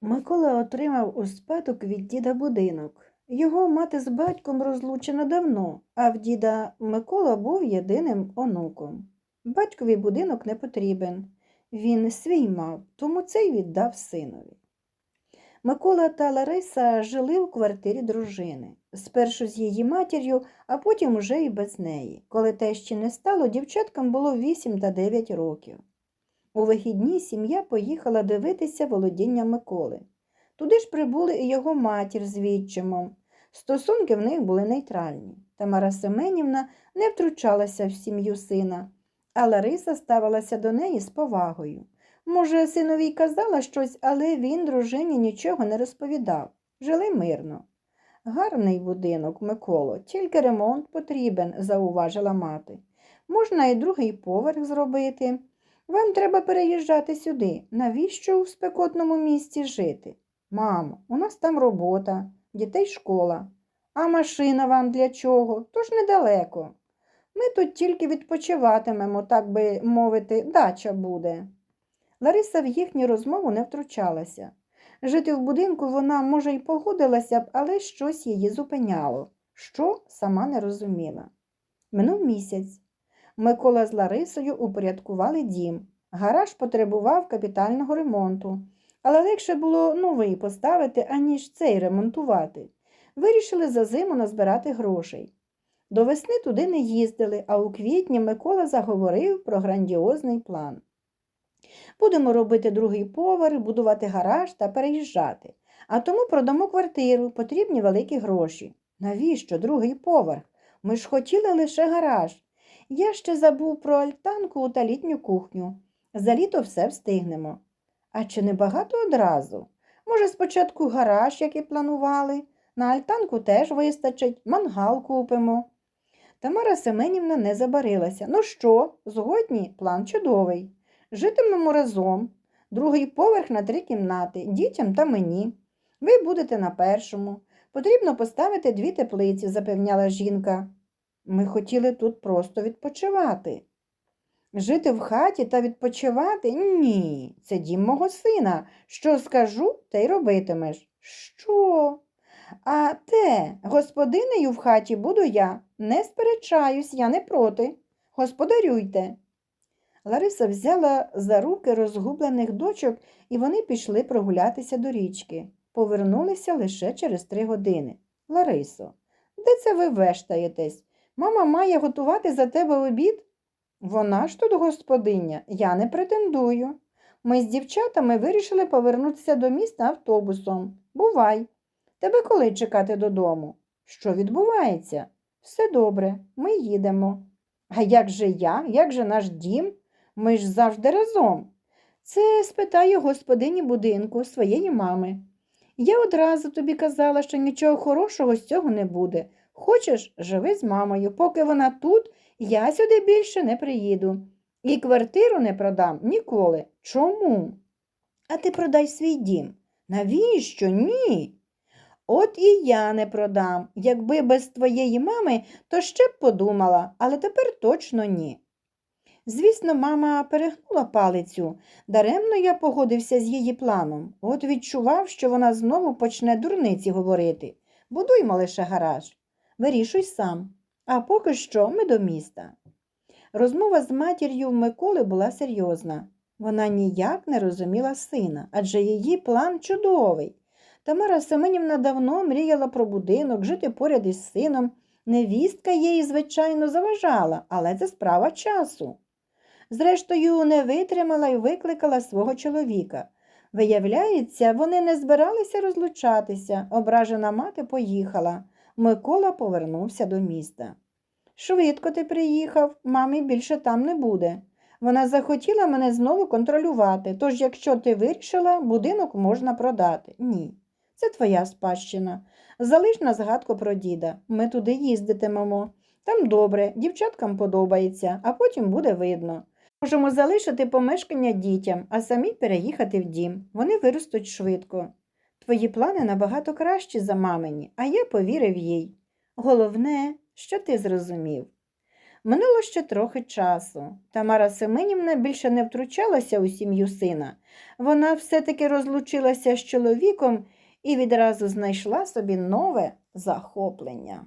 Микола отримав у спадок від діда будинок. Його мати з батьком розлучена давно, а в діда Микола був єдиним онуком. Батькові будинок не потрібен. Він свій мав, тому цей віддав синові. Микола та Лариса жили у квартирі дружини. Спершу з її матір'ю, а потім уже і без неї. Коли те ще не стало, дівчаткам було 8 та 9 років. У вихідні сім'я поїхала дивитися володіння Миколи. Туди ж прибули і його матір з відчимом. Стосунки в них були нейтральні. Тамара Семенівна не втручалася в сім'ю сина, а Лариса ставилася до неї з повагою. Може, синові й казала щось, але він дружині нічого не розповідав. Жили мирно. Гарний будинок, Миколо, тільки ремонт потрібен, зауважила мати. Можна і другий поверх зробити. Вам треба переїжджати сюди. Навіщо у спекотному місці жити? Мамо, у нас там робота, дітей школа. А машина вам для чого? Тож недалеко. Ми тут тільки відпочиватимемо, так би мовити, дача буде. Лариса в їхню розмову не втручалася. Жити в будинку вона, може, й погодилася б, але щось її зупиняло. Що сама не розуміла. Минув місяць. Микола з Ларисою упорядкували дім. Гараж потребував капітального ремонту, але легше було новий поставити, аніж цей ремонтувати. Вирішили за зиму назбирати грошей. До весни туди не їздили, а у квітні Микола заговорив про грандіозний план. Будемо робити другий поверх, будувати гараж та переїжджати. А тому продамо квартиру, потрібні великі гроші. Навіщо другий поверх? Ми ж хотіли лише гараж. Я ще забув про альтанку та літню кухню. За літо все встигнемо. А чи не багато одразу? Може, спочатку гараж, як і планували, на альтанку теж вистачить, мангал купимо. Тамара Семенівна не забарилася. Ну що, згодні, план чудовий. Житимемо разом. Другий поверх на три кімнати, дітям та мені. Ви будете на першому. Потрібно поставити дві теплиці, запевняла жінка. Ми хотіли тут просто відпочивати. Жити в хаті та відпочивати? Ні, це дім мого сина. Що скажу, те й робитимеш. Що? А те, господинею в хаті буду я. Не сперечаюсь, я не проти. Господарюйте. Лариса взяла за руки розгублених дочок, і вони пішли прогулятися до річки. Повернулися лише через три години. Ларисо, де це ви вештаєтесь? Мама має готувати за тебе обід? Вона ж тут господиня, я не претендую. Ми з дівчатами вирішили повернутися до міста автобусом. Бувай. Тебе коли чекати додому? Що відбувається? Все добре, ми їдемо. А як же я, як же наш дім? Ми ж завжди разом. Це спитає господині будинку своєї мами. Я одразу тобі казала, що нічого хорошого з цього не буде. Хочеш, живи з мамою. Поки вона тут, я сюди більше не приїду. І квартиру не продам ніколи. Чому? А ти продай свій дім. Навіщо? Ні. От і я не продам. Якби без твоєї мами, то ще б подумала, але тепер точно ні. Звісно, мама перегнула палицю. Даремно я погодився з її планом. От відчував, що вона знову почне дурниці говорити. Будуймо лише гараж. Вирішуй сам. А поки що ми до міста. Розмова з матір'ю Миколи була серйозна. Вона ніяк не розуміла сина, адже її план чудовий. Тамара Семенівна давно мріяла про будинок, жити поряд із сином. Невістка їй, звичайно, заважала, але це справа часу. Зрештою, не витримала і викликала свого чоловіка. Виявляється, вони не збиралися розлучатися. Ображена мати поїхала. Микола повернувся до міста. Швидко ти приїхав, мамі більше там не буде. Вона захотіла мене знову контролювати, тож, якщо ти вирішила, будинок можна продати. Ні. Це твоя спадщина. Залиш на згадку про діда. Ми туди їздитимемо. Там добре, дівчаткам подобається, а потім буде видно. Можемо залишити помешкання дітям, а самі переїхати в дім. Вони виростуть швидко. Твої плани набагато кращі за мамині, а я повірив їй. Головне, що ти зрозумів. Минуло ще трохи часу. Тамара Семенівна більше не втручалася у сім'ю сина. Вона все-таки розлучилася з чоловіком і відразу знайшла собі нове захоплення.